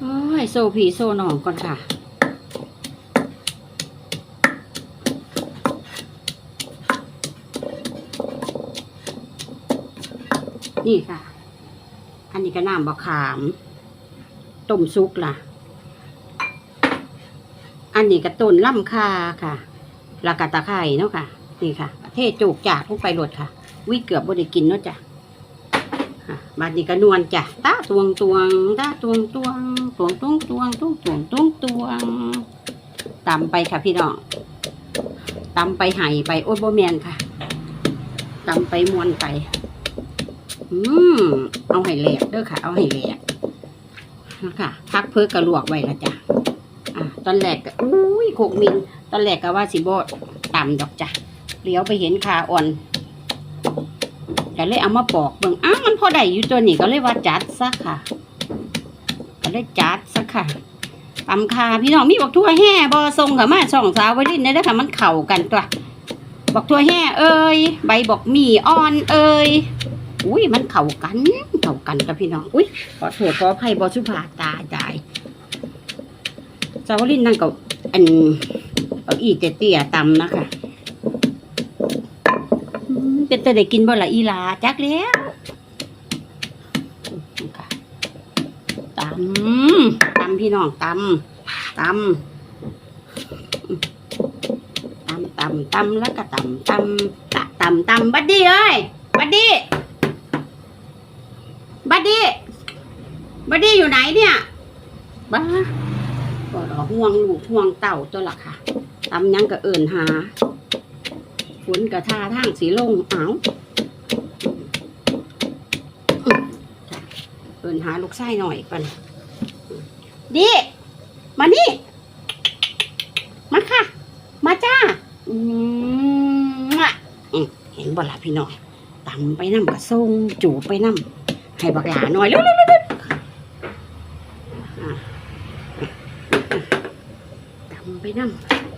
โอ้ยโซผีโซหนองก่อนค่ะนี่ค่ะ อันนี้ก็น้ำบะขาม ต้มซุกล่ะ อันนี้ก็ต้นล่ำคาค่ะแล้วก็ตะไคร่เนาะค่ะ นี่ค่ะ เทศจูกจากพวกไปรดค่ะ วิเกือบบได้กินเนาะจ้ะ บาดนี้ก็นวลจ้ะตาตวงตวงตาตวงตวงตวงตวงตวงตวงตวงตวงตวงตำไปค่ะพี่น้องตำไปไห่ไปโอ้ยบ่แมนค่ะตำไปมวนไป อืมเอาให้แหลกเด้อค่ะ เอาให้แหลกนะคะพักเพื่อกระลวกไว้ละจ้ะอะตอนแรกก็อุ้ยโขกมิน ตอนแรกก็ว่าสิโบต่ำดอกจ้ะเลี้ยวไปเห็นคาอ่อน ก็เลยเอามาปอกเบิ่งอ้าวมันพอได้อยู่ตัวนี้ก็เลยว่าจัดซะค่ะ ก็เลยจัดซะค่ะตำคาพี่น้องมีบอกทั่วแห่บอทรงกับมาช่องสาวไว้ดินได้อค่ะมันเข่ากันตัวบอกทั่วแห่เอ้ยใบบอกมีอ่อนเอ้ยอุ้ยมันเข่ากันเข่ากันกับพี่น้องอุ้ยขอโทษขออภัยบอสุภาตาใจสาวลินนั่นก็อันเอาอีเตี้ยตำนะคะ เป็นแต่ได้กินบ่ละอีหลาจักแล้วตำตำพี่น้องตำตำตำตำตำแล้วก็ตำตำตะตำตำบัดดี้เอ้ยบัดดี้บัดดี้บัดดี้อยู่ไหนเนี่ยบ้าก็ห่วงลูกห่วงเต่าตัวละค่ะตำยังก็เอินหา ฝนกระทาทางสีลงเอาเอินหาลูกไส้หน่อยก่อนดิมานี่ มาค่ะ มาจ้าอืมเห็นบ่ล่ะพี่น้องตำไปน้ำกระส่งจูบไปน้ำให้บักหลาหน่อยเร็วเร็วเร็วเร็วอะตำไปน้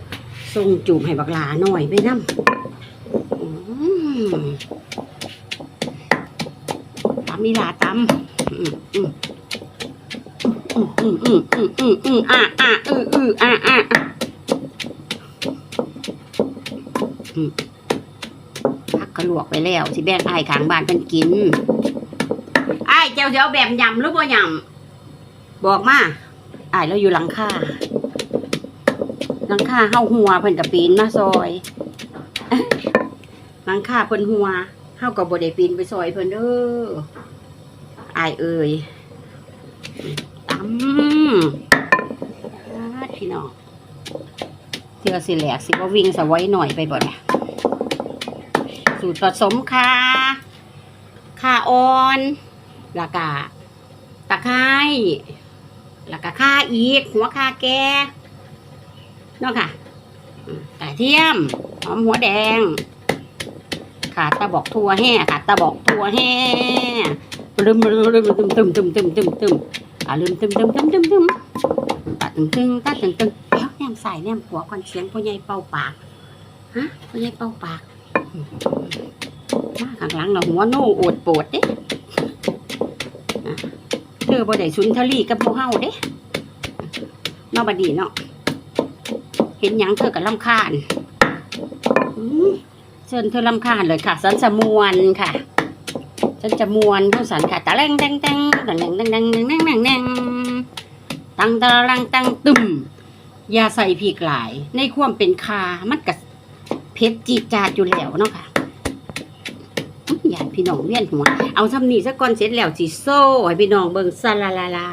ำส่งจูบให้บักหลาหน่อยไปน้ำ ตำนี่ล่ะตำอืมอืมอืมอืมอืมอืมอืมอ่าอะอืออืมอ่าอะพักกระลวกไปแล้วสิแบ่งไอ้ขางบ้านเพิ่นกินไอ้เจ้าเจ้าแบบยำหรือบ่ยำบอกมาไอ้แล้วอยู่หลังคาหลังคาเห่าหัวเพิ่นกระปีนมาซอย หลังคาเพิ่นหัวเฮากับบ่ได้ปีนไปซอยเพิ่นเด้ออายเอ่ยตำพี่น้องเทือสิแหลกสิว่าวิ่งสไว้หน่อยไปบ่เนี่ยสูตรผสมค่ะข่าอ่อนแล้วก็ตะไคร้แล้วก็ข่าอีก หัวข่าแก่เนาะค่ะกระเทียม หอมหัวแดง ขาตะบอกทัวแห่ขาตะบอกทัวแห่ลืมลืมลืมตึมตึมตึมตึมตึมตึมอะลืมตึมตึมตึมตึมตึมตาตึงตึงตาตึงตึงเดี๋ยวแนมใส่แนมหัวก่อนเสียงพ่อใหญ่เป่าปากฮะพ่อใหญ่เป่าปากอืมมาข้างหลังเราหัวโน่โอดโปดเด้เธอบ่ได้สุนทรีกับพวกเฮาเด้นอบดีเนาะเห็นหยังเธอก็ลำคาญอืม เชิญเธอลำคาญเลยค่ะ สันสมวนค่ะ ฉันจะมวนผู้สันค่ะตะแรงแดงแดงตะแรงแดงแดงแดงแดงแดงแดงตังตะลังตังตึมอย่าใส่พริกหลาย ในความเป็นคามันกะเผ็ดจีจาดอยู่แล้วเนาะค่ะอยาพี่น้องเวียนหัว เอาทำนี่ซะก่อนเสร็จแล้วสิโซ่ให้พี่น้องเบิ่งซาลาลาลา